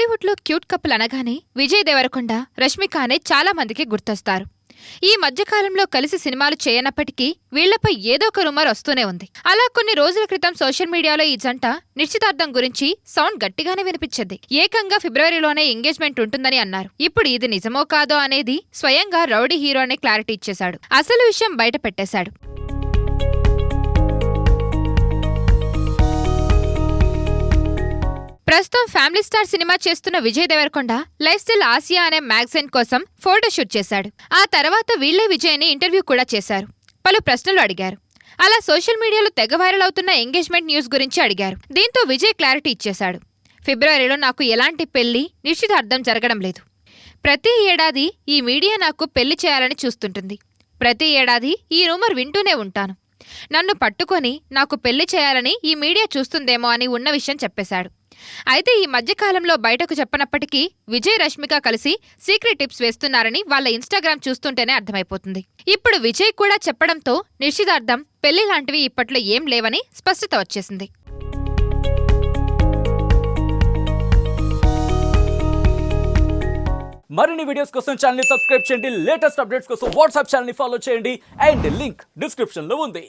Cute couple అనగానే విజయ్ దేవరకొండ రష్మికనే చాలా మందికి గుర్తొస్తారు. ఈ మధ్యకాలంలో కలిసి సినిమాలు చేయనప్పటికీ వీళ్ళపై ఏదో ఒక రుమర్ వస్తూనే ఉంది. అలా కొన్ని రోజుల క్రితం సోషల్ మీడియాలో ఈ జంట నిశ్చితార్థం గురించి సౌండ్ గట్టిగానే వినిపించింది. ఏకంగా ఫిబ్రవరిలోనే ఎంగేజ్మెంట్ ఉంటుందని అన్నారు. ఇప్పుడు ఇది నిజమో కాదో అనేది స్వయంగా రౌడీ హీరోనే క్లారిటీ ఇచ్చేశాడు. అసలు విషయం బయట పెట్టేశాడు. ప్రస్తుతం ఫ్యామిలీ స్టార్ సినిమా చేస్తున్న Vijay Devarakonda lifestyle Asia అనే మ్యాగజైన్ కోసం ఫోటోషూట్ చేశాడు. ఆ తర్వాత వీళ్ళే విజయ్ని ఇంటర్వ్యూ కూడా చేశారు. పలు ప్రశ్నలు అడిగారు. అలా సోషల్ మీడియాలో తెగ వైరల్ అవుతున్న ఎంగేజ్మెంట్ న్యూస్ గురించి అడిగారు. దీంతో విజయ్ క్లారిటీ ఇచ్చేశాడు. ఫిబ్రవరిలో నాకు ఎలాంటి పెళ్ళి నిశ్చితార్థం జరగడం లేదు. ప్రతి ఏడాది ఈ మీడియా నాకు పెళ్ళి చేయాలని చూస్తుంటుంది. ప్రతి ఏడాది ఈ రూమర్ వింటూనే ఉంటాను. నన్ను పట్టుకొని నాకు పెళ్ళి చేయాలని ఈ మీడియా చూస్తుందేమో అని ఉన్న విషయం చెప్పేశాడు. అయితే ఈ మధ్యకాలంలో బయటకు చెప్పనప్పటికీ విజయ్ రష్మిక కలిసి సీక్రెట్ టిప్స్ వేస్తున్నారని వాళ్ళ ఇన్స్టాగ్రామ్ చూస్తుంటేనే అర్థమైపోతుంది. ఇప్పుడు విజయ్ కూడా చెప్పడంతో నిశ్చితార్థం పెళ్ళి లాంటివి ఇప్పట్లో ఏం లేవని స్పష్టత వచ్చేసింది. మరిన్ని వీడియోస్ కోసం ఛానల్ సబ్స్క్రైబ్ చేయండి. లేటెస్ట్ అప్డేట్స్ కోసం వాట్సాప్ ఛానల్ ఫాలో చేయండి. అండ్ లింక్ డిస్క్రిప్షన్లో ఉంది.